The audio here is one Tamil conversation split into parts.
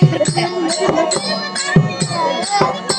Thank you.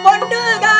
வாங்க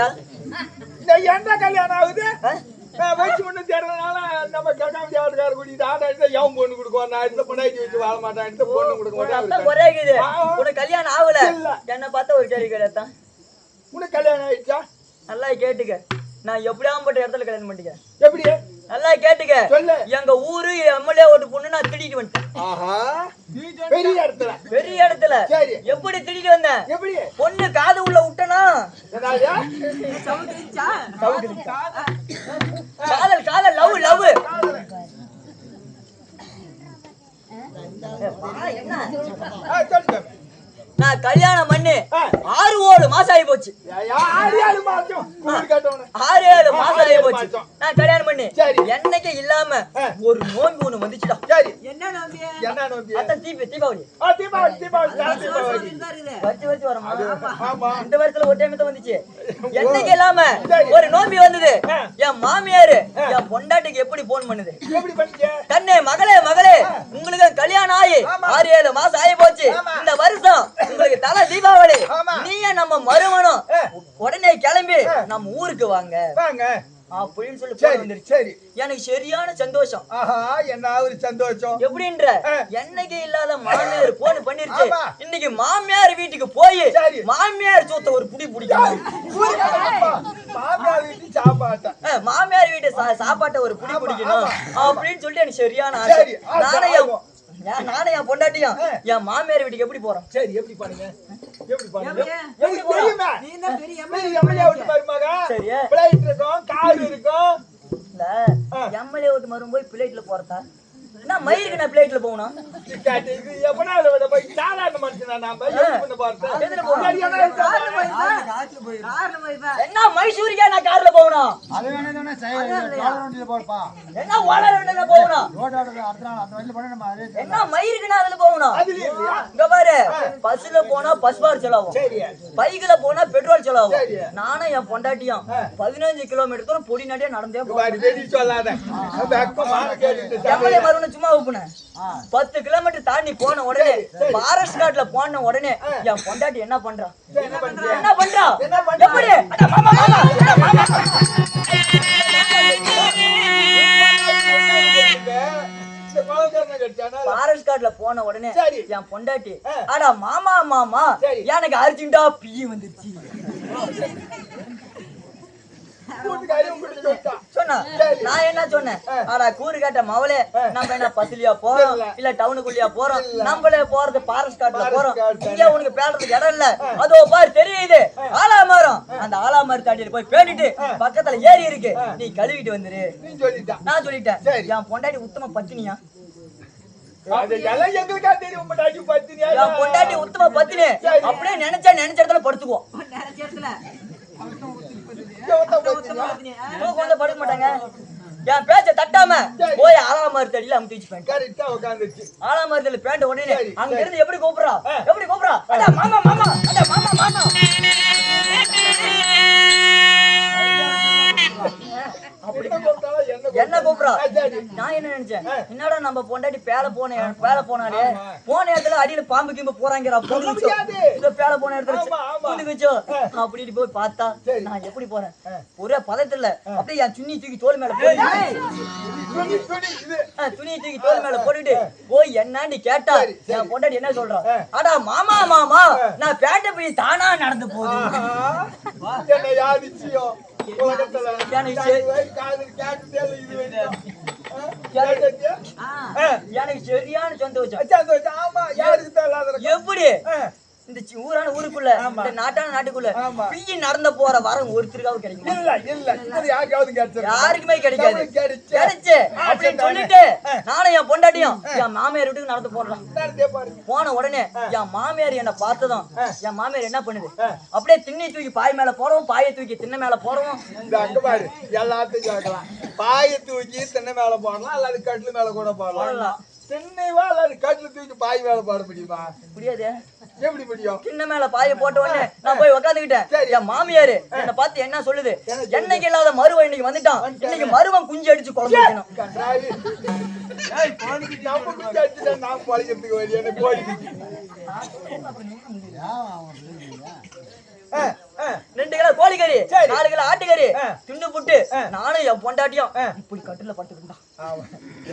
இல்லையா இந்த எந்த கல்யாணம் ஆகுது? வச்சு ஒண்ணு தேடுறதுனால நம்ம கட்டாம தேவட்டுக்கார கூட்டிட்டு ஆனா எவன் பொண்ணு கொடுக்குவான் நான் இந்த பொண்ணாச்சி வச்சு வாழ மாட்டேன் பொண்ணு கொடுக்க மாட்டேன் ஒரே ஆ. உனக்கு கல்யாணம் ஆகல. என்ன பார்த்தா ஒரு கேள்வி கிடையாதான் உனக்கு கல்யாணம் ஆயிடுச்சா? நல்லா கேட்டுக்க. நான் எப்படியாப்பட்ட இடத்துல கல்யாணம் பண்ணிக்க எப்படி நல்லா கேட்டுக்க. சொல்லு. எங்க ஊரு எம்எல்ஏ ஓட்டு பொண்ணு நான் திட்டிட்டு வந்துட்டேன். ஆஹா. பெரிய இடத்துல. பெரிய இடத்துல. சரி. எப்படி திட்டிட்டு வந்தேன்? எப்படி? பொண்ணு காது உள்ள விட்டனா? காதல் காதல் லவ் லவ். என்ன ஆ, சொல்லு. நான் கல்யாணம் பண்ணி. ஆறு ஓடு மாசம் ஆகி போச்சு. ஆறு ஏழு மாசம். ஆகி ஏழு போச்சு. நான் கல்யாணம் பண்ணி. சரி. என்னைக்கு இல்லாம. ஒரு நோன்பு ஒண்ணு வந்துச்சுடா. சரி. என்ன நம்பி? என்ன நோம்பி? அதான் தீபி தீபாவளி. ஆ, தீபாவளி தீபாவளி வருஷம் வருஷம் வரமா? ஆமா. இந்த வருஷத்துல ஒரு டைம் தான் வந்துச்சு என்னைக்கு இல்லாம. ஒரு நோம்பி வந்தது. என் மாமியாரு என் பொண்டாட்டிக்கு எப்படி போன் பண்ணுது? எப்படி பண்ணீங்க கண்ணே மகளே மகளே உங்களுக்கு கல்யாணம் ஆகி ஆமா. ஆறு ஏழு மாசம் ஆகி போச்சு. இந்த வருஷம் உங்களுக்கு தலை தீபாவளி. நீயே நம்ம மருமனும். உடனே கிளம்பி நம்ம ஊருக்கு வாங்க. வாங்க. அப்படின்னு சொல்லி சரி சரி. எனக்கு சரியான சந்தோஷம். ஆஹா என்ன ஒரு சந்தோஷம்? எப்படின்ற. என்னைக்கு இல்லாத மாமியார் போன் பண்ணிருச்சு. இன்னைக்கு மாமியார் வீட்டுக்கு போய். மாமியார் சோத்த ஒரு புடி பிடிக்கணும். மாமியார் வீட்டு சாப்பாட்டா. மாமியார் வீட்டு சாப்பாட்டை ஒரு புடி பிடிக்கணும். அப்படின்னு சொல்லிட்டு எனக்கு சரியான ஆசை. நானே நானே என் பொண்டாட்டியும். என் மாமியார் வீட்டுக்கு எப்படி போறோம்? சரி எப்படி பண்ணுங்க எம்எல்ஏ? வீட்டு மருமக சரி. பிளைட் இருக்கும் கார் இருக்கும். இல்ல ஆ. எம்எல்ஏ வீட்டு மரும் போய் பிளேட்ல போறதா? நான் மயிருக்கு நான் பிளேட்ல போகணும். என்ன மைசூரிக்கா நான் கார்ல போகணும் வண்டியில என்ன போகணும் என்ன மயிருக்கு நான் அதுல போகணும்? இங்க பாரு பஸ்ல போனா பஸ் பார் செலவாகும் சரி பைக்ல போனா பெட்ரோல் சரி. செலவாகும் நானும் என் பொண்டாட்டியும் பதினஞ்சு கிலோமீட்டர் தூரம் பொடி நடியா நடந்தே இங்க சும்மா ஊப்புனேன் பத்து கிலோமீட்டர் தாண்டி போன உடனே. பாரஸ்ட் காட்ல போன உடனே என் பொண்டாட்டி என்ன பண்றா என்ன பண்றா? எப்படி பாரஸ்ட் காட்ல போன உடனே. என் பொண்டாட்டி ஆ. அட மாமா மாமா. எனக்கு அர்ஜென்டா பீ வந்துருச்சு கூட்டுக்காரி உங்களுக்கு சொல்லிட்டா. சொன்னா சரி. நான் என்ன சொன்னேன். ஆடா கூறு கேட்ட மவளே நம்ம என்ன பசிலியா போறோம்? இல்ல. டவுனுக்குள்ளயா போறோம். நம்மளே போறது பாரஸ்ட் Forest போறோம். இங்க உனக்கு பேடுறதுக்கு இடம் இல்ல. அதோ பாரு தெரியுது. ஆலாமரம். அந்த ஆலாமரம் தாண்டிட்டு போய் பேடிட்டு பக்கத்துல ஏரி இருக்கு. நீ கழுவிட்டு வந்துரு. நான் சொல்லிட்டேன். சரி. என் பொண்டாட்டி உத்தம பத்தினியா? பொண்டாட்டி பத்தினியா? என் பொண்டாட்டி உத்தம பத்தினி. அப்படியே நினைச்சா நினைச்ச இடத்துல படுத்துக்குவோம் தூக்கம் படுக்க மாட்டாங்க என் பேச்ச தட்டாம. போய் ஆலாமரத்து அடியில அமுத்தி வச்சு பேண்ட் கரெக்டா உட்கார்ந்துச்சு. ஆலாமரத்துல பேண்ட் உடனே அங்க. இருந்து எப்படி கூப்பிடுறா. எப்படி கூப்பிடுறா மாமா மாமா மாமா மாமா என்ன சரி. நான் என்ன நினைச்சேன். என்னடா நம்ம பொண்டாட்டி பேல போன பேல போனாலே. போன இடத்துல அடியில பாம்பு கிம்பு சொல்ல முடியாது. இந்த பேல போன இடத்துல. புதுக்குச்சோ. அப்படின்னு போய் பார்த்தா. நான் எப்படி போறேன். ஒரே பதத்துல அப்படியே என் சுண்ணி தூக்கி தோல் மேல. துணியை தூக்கி தோல் மேல போட்டுட்டு போய் என்னான்னு கேட்டா. என் பொண்டாட்டி என்ன சொல்றா ஆ. அடா மாமா மாமா நான் பேட்டை போய் தானா நடந்து போகுது எனக்கு சரியான சந்தோஷம்? எப்படி. இந்த ஊரான ஊருக்குள்ள. இந்த நாட்டான நாட்டுக்குள்ள. பிய்யி நடந்த போற வரம் ஒருத்தருக்காவது கிடைக்குமா இல்ல, இல்ல. இது யாருக்காவது கிடைச்சிருக்கும். யாருக்குமே கிடைக்காது கிடைச்சு. அப்படின்னு சொல்லிட்டு. நானும் என் பொண்டாட்டியும் என் மாமியார் வீட்டுக்கு நடந்து பாரு. போன உடனே என் மாமியார் என்ன பார்த்ததும். என் மாமியார் என்ன பண்ணுது. அப்படியே திண்ணி தூக்கி பாய் மேல போறோம் பாயை தூக்கி திண்ணை மேல போறோம் இந்த அங்க பாரு, எல்லாத்தையும் கேட்கலாம். பாயை தூக்கி திண்ணை மேல போடலாம் அல்லது கட்டில் மேல கூட போடலாம் போடலாம். திண்ணைவா அல்லது கட்டில் தூக்கி பாய் மேல போட முடியுமா முடியாது எப்படி முடியும் திண்ணை மேல பாயை போட்ட உடனே நான் போய் உட்காந்துக்கிட்டேன். என் மாமியாரு என்ன பார்த்து என்ன சொல்லுது என்ன சொல்லுது? என்னைக்கு இல்லாத மருவன் இன்னைக்கு வந்துட்டான் இன்னைக்கு மருவன் குஞ்சு அடிச்சு குழம்பு நான் பழகிறதுக்கு வழி ஆ. ரெண்டு கிலோ கோழிக்கறி. நாலு கிலோ ஆட்டுக்கறி. தின்னு புட்டு. நானும் என் பொண்டாட்டியும். இப்படி கட்டுல படுத்துக்கிட்டான் ஆமா.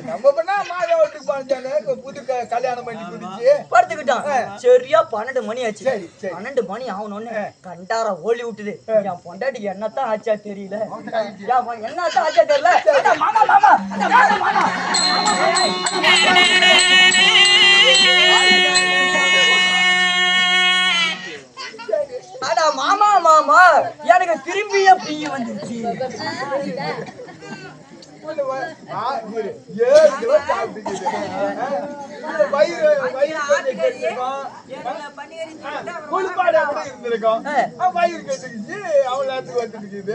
நம்ம பண்ணா மாதா வீட்டுக்கு போனதானே, புது க- கல்யாணம் பண்ணி குடிச்சு படுத்துக்கிட்டான். சரியா பன்னெண்டு மணி ஆச்சு. பன்னெண்டு மணி ஆகணும்னு கண்டார ஓலி விட்டுது. என் பொண்டாட்டிக்கு என்னத்தான் ஆச்சா தெரியல. என்னத்தான் ஆச்சா தெரியல. அட மாமா மாமா. அட மாமா மாமா. அட மாமா மாமா. எனக்கு திரும்பிய பீ வந்துருச்சு.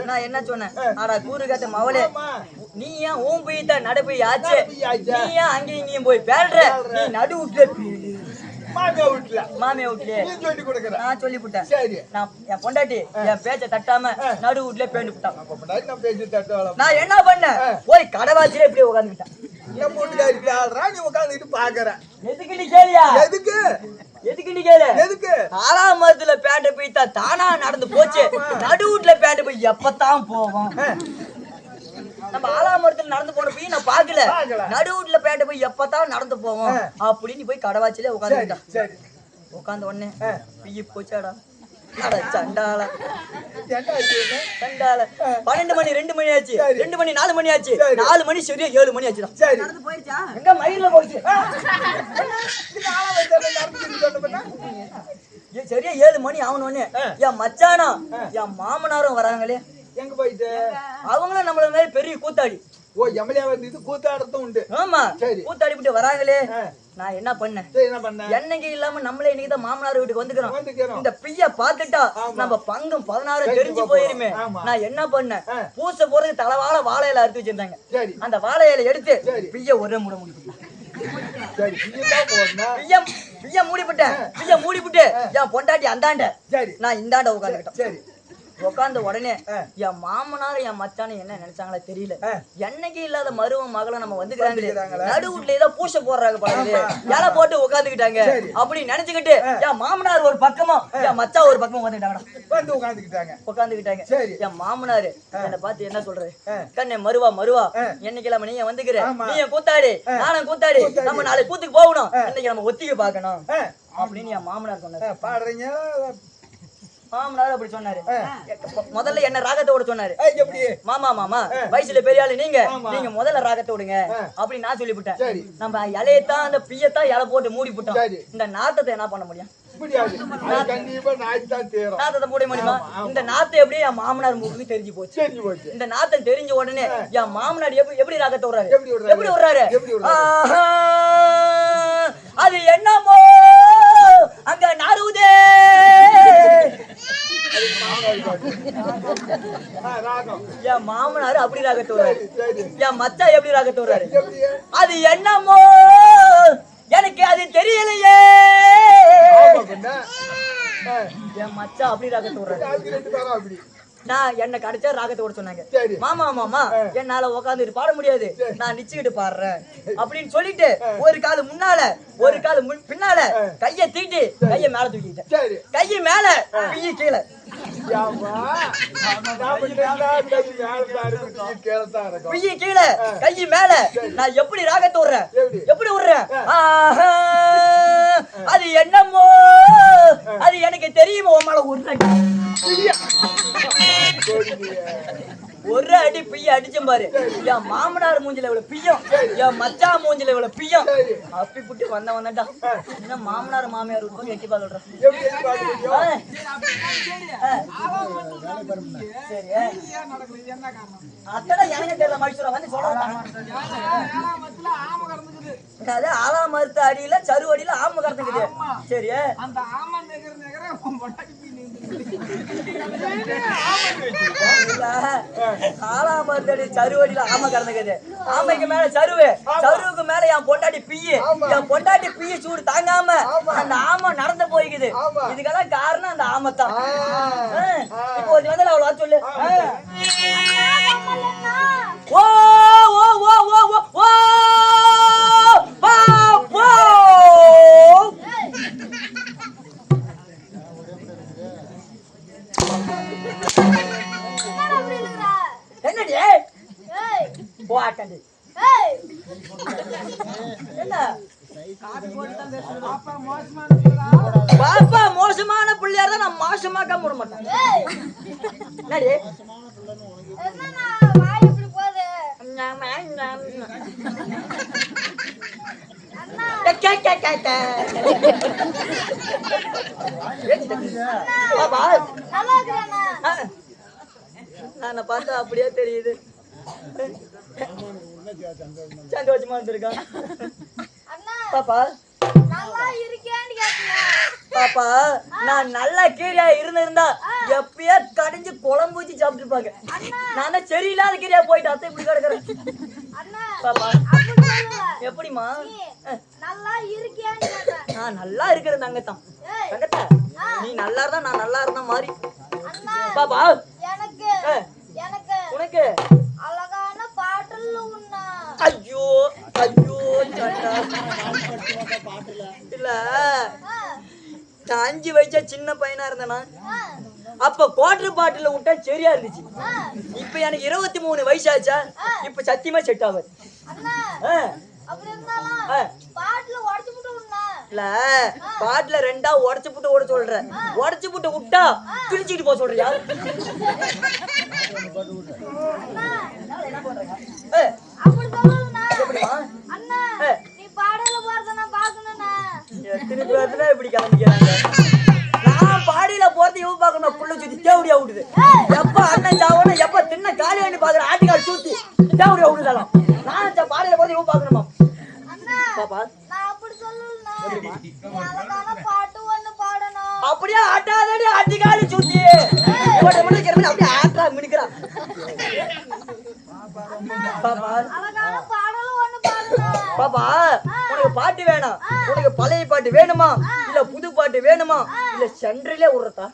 நான் என்ன சொன்னேன்? அட கூறு கட்ட மவளே. நீ ஏன் ஊன் போய் தான் நட போய் ஆச்சு. நீ ஏன் அங்கேயும் இங்கேயும் போய் பேடுற. நீ நடு விட்டுல பீடு மாமியா வீட்டுல மாமியா வீட்லயே. நீ சொல்லி கொடுக்குற. நான் சொல்லி விட்டேன் சரி. நான் என் பொண்டாட்டி என் பேச்ச தட்டாம நடு வீட்லயே பேண்டு விட்டான். நான் என்ன பண்ணேன்? போய் கடவாச்சிலே இப்படியே உட்காந்துக்கிட்டேன் நம்ம வீட்டுக்காரி ஆடுறா நீ உட்காந்துட்டு பாக்குற. எதுக்கு நீ கேளியா? எதுக்கு? எதுக்கு நீ கேளு? எதுக்கு? ஆறாம் மரத்துல பேண்ட் போய்த்தா தானா நடந்து போச்சு. நடுவுட்ல பேண்ட் போய் எப்பதான் போவோம் நம்ம ஆறாம் மரத்துல நடந்து போன போய் நான் பாக்கல. நடுவுட்ல பேண்ட் போய் எப்பதான் நடந்து போவோம்? அப்படின்னு போய் கடவாச்சில உட்காந்துட்டான் சரி உட்கார்ந்த உடனே பிய்யி போச்சாடா? ஆச்சு? சண்டாள. பன்னெண்டு மணி ரெண்டு மணி ஆச்சு. ரெண்டு மணி நாலு மணி ஆச்சு. நாலு மணி சரியா ஏழு மணி ஆச்சுடா. சரி. நடந்து போயிருச்சா? எங்க மயில போச்சு? இது ஆளா வச்சாரு, நடந்துச்சுன்னு சொன்ன பின்ன? ஏ, சரியா ஏழு மணி ஆகணும்னு என் மச்சானா என் மாமனாரும் வராங்களே எங்க போயிட்டு? அவங்களும் நம்மள மாதிரி பெரிய கூத்தாடி. ஓ எம்எல்ஏ வந்து இது கூத்தாடத்தும் உண்டு. ஆமா சரி. கூத்தாடி விட்டு வராங்களே. நான் என்ன பண்ணேன்? சரி என்ன பண்ண? என்னைக்கு இல்லாம நம்மளே இன்னைக்கு தான் மாமனார் வீட்டுக்கு வந்துக்கிறோம். இந்த பிய்ய பாத்துட்டா. நம்ம பங்கும் பதினாறு தெரிஞ்சு போயிருமே. நான் என்ன பண்ணேன். பூச போறது தலவாழ வாழையில அறுத்து வச்சிருந்தாங்க. சரி. அந்த வாழை இலை எடுத்து. பிய்ய ஒரே முட முடிச்சு சரி பிய்ய மூடிவிட்டேன் பிய்ய மூடிவிட்டு என் பொண்டாட்டி அந்தாண்ட. சரி. நான் இந்தாண்ட உட்காந்துக்கிட்டேன் சரி. உட்கார்ந்த உடனே. என் மாமனார் என் மச்சானும் என்ன நினைச்சாங்களா தெரியல. என்னைக்கு இல்லாத மருவம் மகளை நம்ம வந்துக்கிறாங்களே. வந்துக்கிறாங்களே. நடுவுட்ல ஏதோ பூச போடுறாங்க பாருங்க இலை போட்டு உட்காந்துக்கிட்டாங்க. அப்படி நினைச்சுக்கிட்டு என் மாமனார் ஒரு பக்கமும் என் மச்சான் ஒரு பக்கமும் வந்துட்டாங்கடா வந்து உட்காந்துக்கிட்டாங்க உட்காந்துக்கிட்டாங்க. என் மாமனாரு என்ன பார்த்து என்ன சொல்றாரு ஆ. கண்ணே மருவா மருவா. என்னைக்கு இல்லாம நீங்க வந்துக்கிற? ஆமா. நீ கூத்தாடி. நானும் கூத்தாடி. நம்ம நாளைக்கு கூத்துக்கு போகணும். இன்னைக்கு நம்ம ஒத்திகை பார்க்கணும். ஆ, அப்படின்னு என் மாமனார் சொன்னாரு. பாடுறீங்க? மாமனார் அப்படி சொன்னாரு. முதல்ல என்ன ராகத்தோட சொன்னாரு. ஏய், எப்படி? மாமா மாமா வயசுல பெரிய ஆளு நீங்க. நீங்க முதல்ல ராகத்தை விடுங்க ஆ. அப்படி நான் சொல்லிவிட்டேன். நம்ம இலையத்தான் அந்த பியத்தான் இலை போட்டு மூடி போட்டோம். இந்த நாத்தத்தை என்ன பண்ண முடியும். இந்த நாத்தை எப்படியே என் மாமனார் மூக்கு தெரிஞ்சு போச்சு? இந்த நாத்தம் தெரிஞ்ச உடனே என் மாமனார் எப்படி எப்படி ராகத்தை விடுறாரு? எப்படி விடுறாரு? எப்படி எப்படி அது என்னமோ அங்க ராகம் என் மாமனார் அப்படி ராகத்தை விடுறாரு என் மச்சா எப்படி ராகத்தை விடுறாரு அது என்னமோ எனக்கு அது தெரியலையே. என் மச்சான் அப்படி ராகத்தை விடுறாரு நான் என்ன கிடைச்சா ராகத்தை விட சொன்னாங்க. மாமா மாமா என்னால உட்காந்துட்டு பாட முடியாது. நான் நிச்சுக்கிட்டு பாடுறேன். அப்படின்னு சொல்லிட்டு ஒரு கால் முன்னால ஒரு கால் பின்னால கைய தீட்டி கைய மேல தூக்கிட்டேன் கைய மேல பிய்ய கீழே யாமா நாம கேட்டா கை மேல தான் இருக்கும் நீ கீழே. தான் இருக்கும் பிய்ய கீழே கை மேல. நான் எப்படி ராகத்தை விடுறேன் எப்படி? விடுறேன் அது என்னமோ? அது எனக்கு தெரியுமா? உன் மேல கோடிங்க. ஒரு அடி பிய அடிச்சேன் பாரு. என் மாமனார் மூஞ்சில இவ்வளவு பிய்யும் என் மச்சா மூஞ்சில இவ்வளவு பிய்யும். சரி. அப்படி புட்டு வந்த வந்தட்டா என்ன மாமனார் மாமியார் இருக்கும் எட்டி பால் விடுறேன் அத்தனை எனக்கு தெரியல மைசூரா. வந்து சொல்றேன் அது ஆலா மருத்து அடியில சரு அடியில ஆம கறந்துக்குது. சரி அந்த ஆமா நகர் நகர உன் பொண்டாட்டி போய் நின்னுக்குது. ஆலா மருத்து அடி சரு அடியில ஆம கறந்துக்குது ஆமைக்கு மேல சருவு சருவுக்கு மேல என் பொண்டாட்டி ஆமா. என் பொண்டாட்டி பிய்ய சூடு தாங்காம. அந்த ஆமை நடந்து போய்க்குது. இதுக்கெல்லாம் காரணம் அந்த ஆமை தான் இப்போ ஒரு அவ்வளோ சொல்லு ஓ பிள்ளை. பாப்பா மோசமான பிள்ளையா இருந்தா நான் மோசமாக்க விட மாட்டேன். நானை பார்த்தா அப்படியே தெரியுது. சந்தோஷமா இருந்திருக்கான் பாப்பா. பாப்பா நான் நல்லா கீரையா இருந்திருந்தா எப்பயோ கடைஞ்சு குழம்பு வச்சு சாப்பிட்டுருப்பாங்க. நான் தான் சரியில்லாத கீரையா போயிட்டு அத்தை இப்படி கிடக்குறேன். பாப்பா. எப்படிமா நல்லா. நான் நல்லா இருக்கிறேன் தங்கத்தான் தங்கத்தா நீ நல்லா இருந்தா நான் நல்லா இருந்த மாதிரி பாப்பா. எனக்கு உனக்கு? இருக்குல்ல நான் அஞ்சு வயசா சின்ன பையனா இருந்தேனா? அப்ப குவார்டர் பாட்டில விட்டா சரியா இருந்துச்சு. இப்ப எனக்கு இருபத்தி மூணு வயசு ஆச்சா இப்ப சத்தியமா செட் ஆகாது. இல்ல. பாட்டுல ரெண்டா உடச்சு புட்டு ஓட சொல்ற. உடச்சு புட்டு விட்டா கிழிச்சிட்டு போக சொல்றியா? என்ன திருப்பி இப்படி கிளம்பிக்கிறாங்க. நான் பாடியில போறது இவன் பார்க்கணும். புள்ள சுத்தி தேவடியா விடுது. எப்ப அண்ணன் சாவணும் எப்ப தின்ன காலி வேண்டி பாக்குற ஆட்டுக்கால் சுத்தி தேவடியா விடுதாலும். நான் பாடியில போறது இவன் பார்க்கணுமா? வேணுமா? இல்ல புது பாட்டு வேணுமா? இல்ல சென்றிலே விடுறதா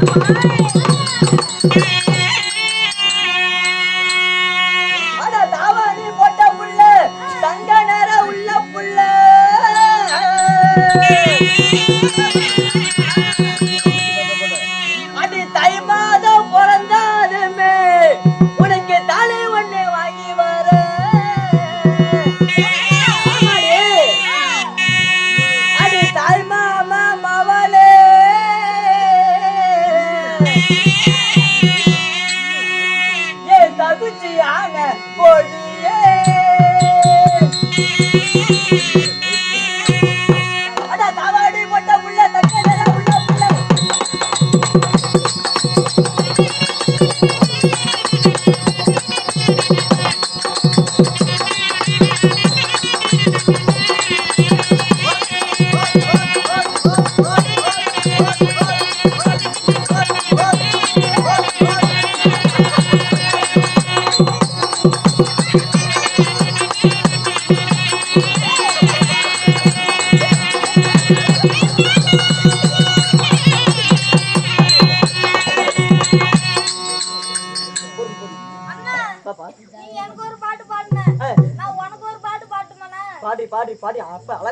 Bye. 好不了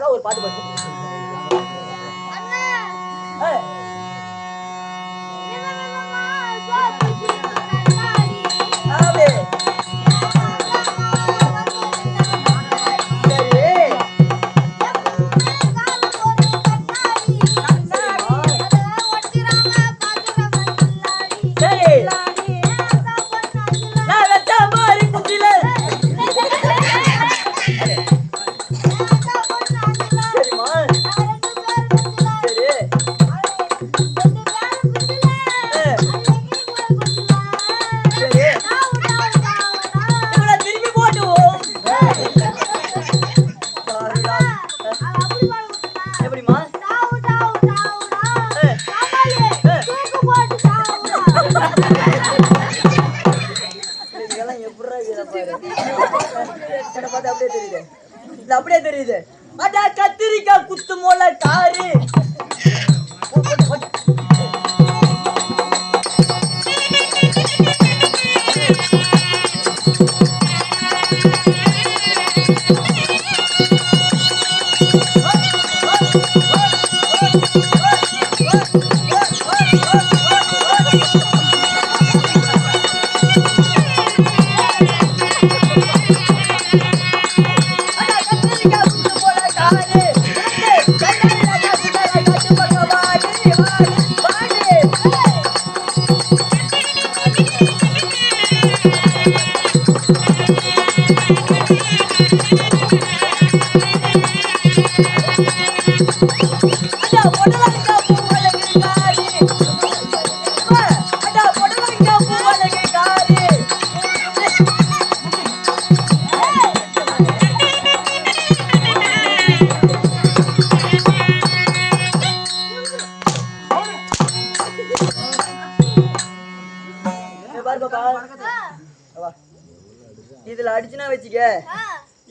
இதுல அடிச்சுனா வச்சுக்க.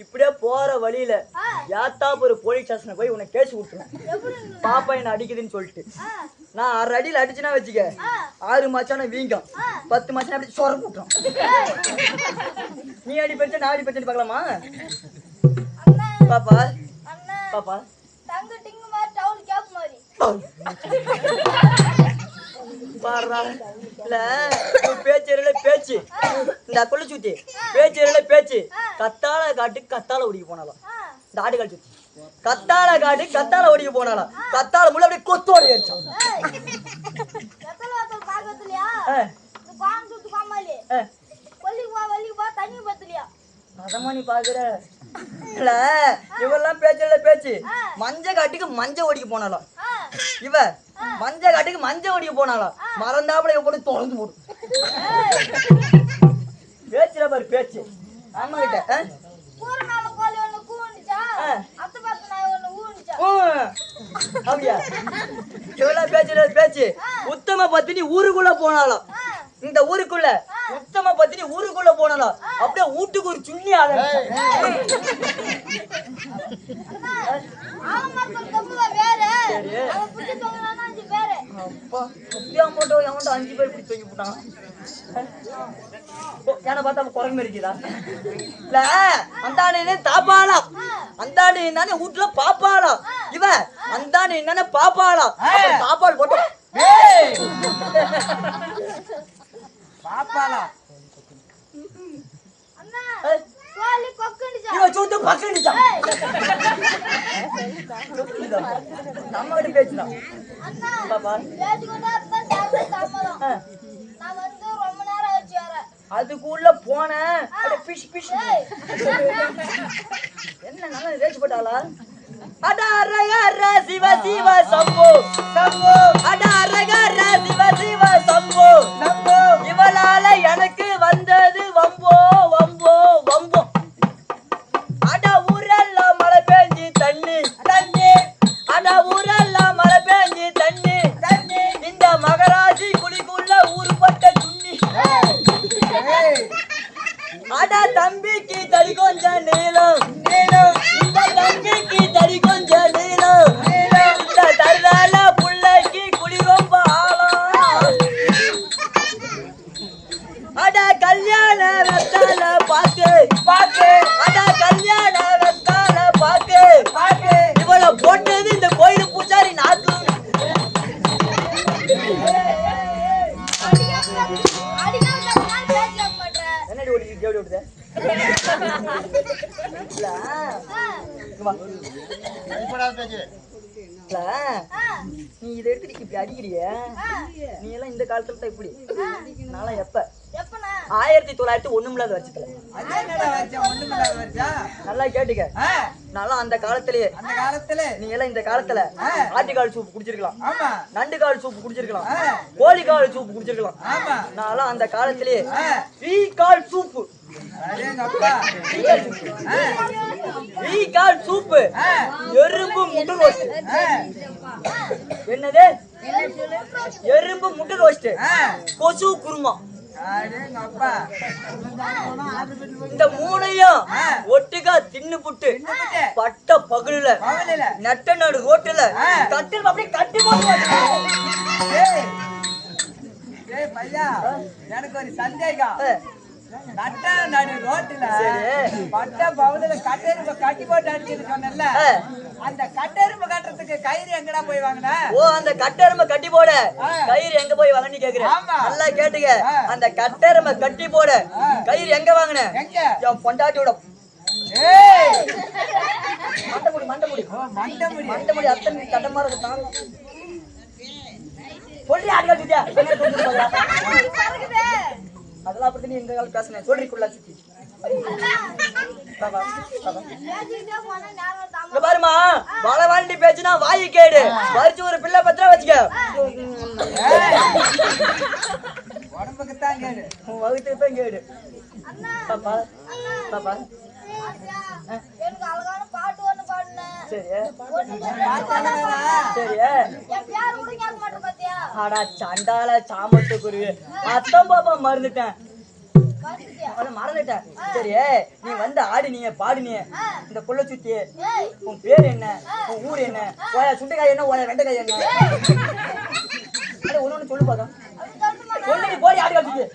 இப்படியே போற வழியில ஒரு போலீஸ் ஸ்டேஷன்ல போய் உன்னை கேஸ் எப்படி பாப்பா என்ன அடிக்குதுன்னு சொல்லிட்டு. நான் அரை அடியில அடிச்சுனா வச்சுக்க. ஆறு மச்சான வீங்கம். பத்து மச்சான அப்படி சொர போட்டுரும் நீ அடி பெருச்சா நான் அடி பெருச்சு பார்க்கலாமா? பாப்பா. பாப்பா. பாடுறா. இல்ல உன் பேச்சு இந்த கொள்ளு சுத்தி. பேச்சரில பேச்சு. கத்தாழ காட்டு கத்தாழ ஒடிக்க போனாலும் ஆ, இந்த ஆட்டுக்கால் சுத்தி. கத்தாழ காட்டு கத்தாழ ஒடிக்க போனாலும் கத்தாழ முள்ள அப்படியே கொத்தோட ஏறிச்சான் ஏய், நீ பாக்குற. இல்ல இவெல்லாம் பேச்சரில பேச்சு. மஞ்ச காட்டுக்கு மஞ்ச ஒடிக்க போனாலும் இவ மஞ்ச காட்டுக்கு மஞ்ச ஒடிக்க போனாலும் மறந்தாப்புல இவ போட்டு தொலைஞ்சு போடும் பேச்சுல பாரு பேச்சு. ஆமா கிட்ட பேச்சு. உத்தம பத்தினி ஊருக்குள்ள போனாலும் இந்த ஊருக்குள்ள உத்தம பத்தினி ஊருக்குள்ள போனாலும் அப்படியே வீட்டுக்கு ஒரு சுண்ணி ஆரம்பிச்சான் பிடிச்சி அஞ்சு பேரு இப்படி தூக்கி போட்டான். ஏன்னா பார்த்தா குரங்கு இருக்குதா? இல்ல அந்தானே தாப்பாளா அந்தானே நானே வீட்டுல பாப்பாளா இவ அந்தானே நானே பாப்பாளா தாப்பால் போட்டு பாப்பாலா வந்து ரொம்ப நேரம் ஆச்சு வர அதுக்குள்ள போனேன். Fish fish. என்ன நல்லா ரேச்சு போட்டாளா? அட அரகர சிவ சிவ சம்போ சம்போ. அட அரகர சிவ சிவ சம்போ சம்போ. இவளால எனக்கு வந்தது வம்போ. அட தம்பிக்கு தொள்ளாயிரத்தி ஒண்ணுமில்லாத வருஷத்துல. நல்லா கேட்டுக்க. நான்லாம் அந்த காலத்திலேயே. அந்த காலத்துல? நீ எல்லாம் இந்த காலத்துல ஆட்டுக்கால் சூப்பு குடிச்சிருக்கலாம். நண்டு கால் சூப்பு குடிச்சிருக்கலாம். கோழி கால் சூப்பு குடிச்சிருக்கலாம். நான்லாம் அந்த காலத்திலேயே ஈ கால் சூப்பு. ஈ கால் சூப்பு. எறும்பு முட்டை ரோஸ்ட் என்னது? எறும்பு முட்டை ரோஸ்ட் கொசு குருமா. இந்த மூணையும் ஒட்டுக்கா தின்னு புட்டு. பட்ட. பகலுல. நட்ட நடு ரோட்டுல. ஆ. கட்டில் அப்படியே கட்டி போட்டு எனக்கு ஒரு சந்தேகம். நட்ட நடு ரோட்டுல. பட்ட பவுலில கட்டெரும்பு கட்டி போட்டு. அந்த கட்டெரும்பு கட்டுறதுக்கு கயிறு எங்கடா போய் வாங்கின? ஓ அந்த கட்டெருமை கட்டி போட. கயிறு எங்க போய் வாங்கன்னு கேக்குறேன். நல்லா கேட்டுக்க. ஆ. அந்த கட்டெருமை கட்டி போட. கயிறு எங்க வாங்கின? எங்க? என் பொண்டாட்டியோட மண்டமுடி மண்டமுடி ஓ, மண்டை முடி. மண்டமுடி அத்தனை கட்டமா ஆடுகள் அதெல்லாம் அப்படி நீ எங்க கால பேசுனேன் சொல்றிக்குள்ள சுத்தி. பாருமா வள வாழ்ண்டி பேச்சுனா வாயு கேடு. வரிச்சு ஒரு பிள்ளை பத்திரம் வச்சுக்க. உடம்புக்கு தான் கேடு. உன் வகுத்துக்கு தான் கேடு. பாப்பா பாப்பா. அடா சண்டால சாமத்து குருவி அத்தம் பாப்பா மறந்துட்டேன். மறந்துட்டேன். சரி நீ வந்து ஆடினீங்க பாடினீங்க ஆ. இந்த கொள்ள சுத்தி. உன் பேர் என்ன? உன் ஊர் என்ன? ஓயா சுண்டைக்காய் என்ன? ஓயா வெண்டைக்காய் என்ன? அட ஒண்ணு சொல்லு? சொல்லு நீ போடி ஆடி காட்டுக்கு